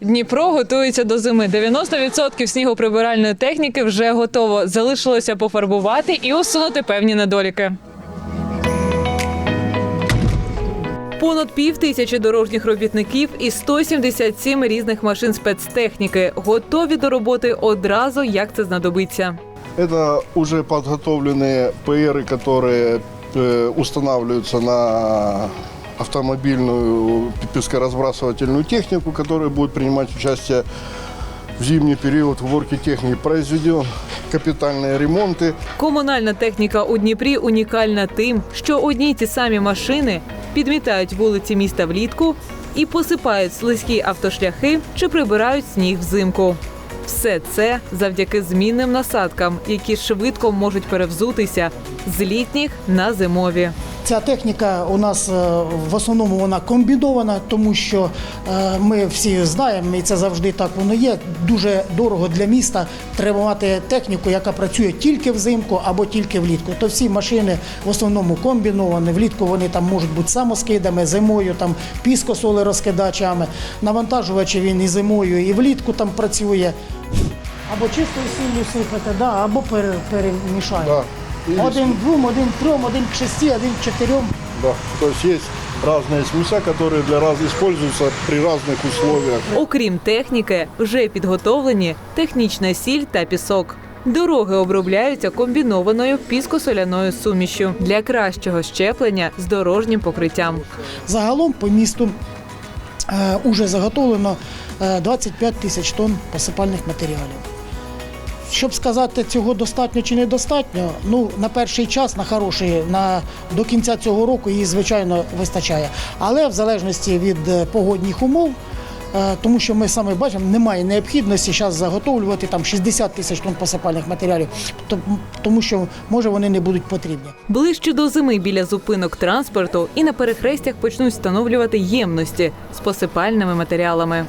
Дніпро готується до зими. 90% снігоприбиральної техніки вже готово. Залишилося пофарбувати і усунути певні недоліки. Понад пів тисячі дорожніх робітників і 177 різних машин спецтехніки готові до роботи одразу, як це знадобиться. Это уже подготовленные ПРы, которые э, устанавливаются на автомобильную пескоразбрасывательную технику, которая будет принимать участие в зимний период в уборке техники. Произведен капитальные ремонты. Комунальна техніка у Дніпрі унікальна тим, що одні й ті самі машини підмітають вулиці міста влітку і посипають слизькі автошляхи чи прибирають сніг взимку. Все це завдяки змінним насадкам, які швидко можуть перевзутися з літніх на зимові. Ця техніка у нас е, в основному вона комбінована, тому що е, ми всі знаємо, і це завжди так воно є. Дуже дорого для міста треба техніку, яка працює тільки взимку або тільки влітку. То всі машини в основному комбіновані. Влітку вони там можуть бути самоскидами, зимою там піскосолерозкидачами. Навантажувачі він і зимою, і влітку там працює. Або чистою сіллю сипати, да, або пере- перемішаємо. Да. И- Один к двум, один к трьом, один к шести, один к чотирьом. Да. То есть есть разные смеся, которые для раз используются при разных условиях. Окрім техніки, вже підготовлені технічна сіль та пісок. Дороги обробляються комбінованою піскосоляною сумішю для кращого щеплення з дорожнім покриттям. Загалом по місту е, уже заготовлено е, 25 тисяч тонн посипальних матеріалів. Щоб сказати, цього достатньо чи недостатньо, ну на перший час, на хороший, на до кінця цього року її звичайно вистачає. Але в залежності від е, погодних умов, е, тому що ми саме бачимо, немає необхідності зараз заготовлювати там 60 тисяч тонн посипальних матеріалів, тому що може вони не будуть потрібні. Ближче до зими біля зупинок транспорту і на перехрестях почнуть встановлювати ємності з посипальними матеріалами.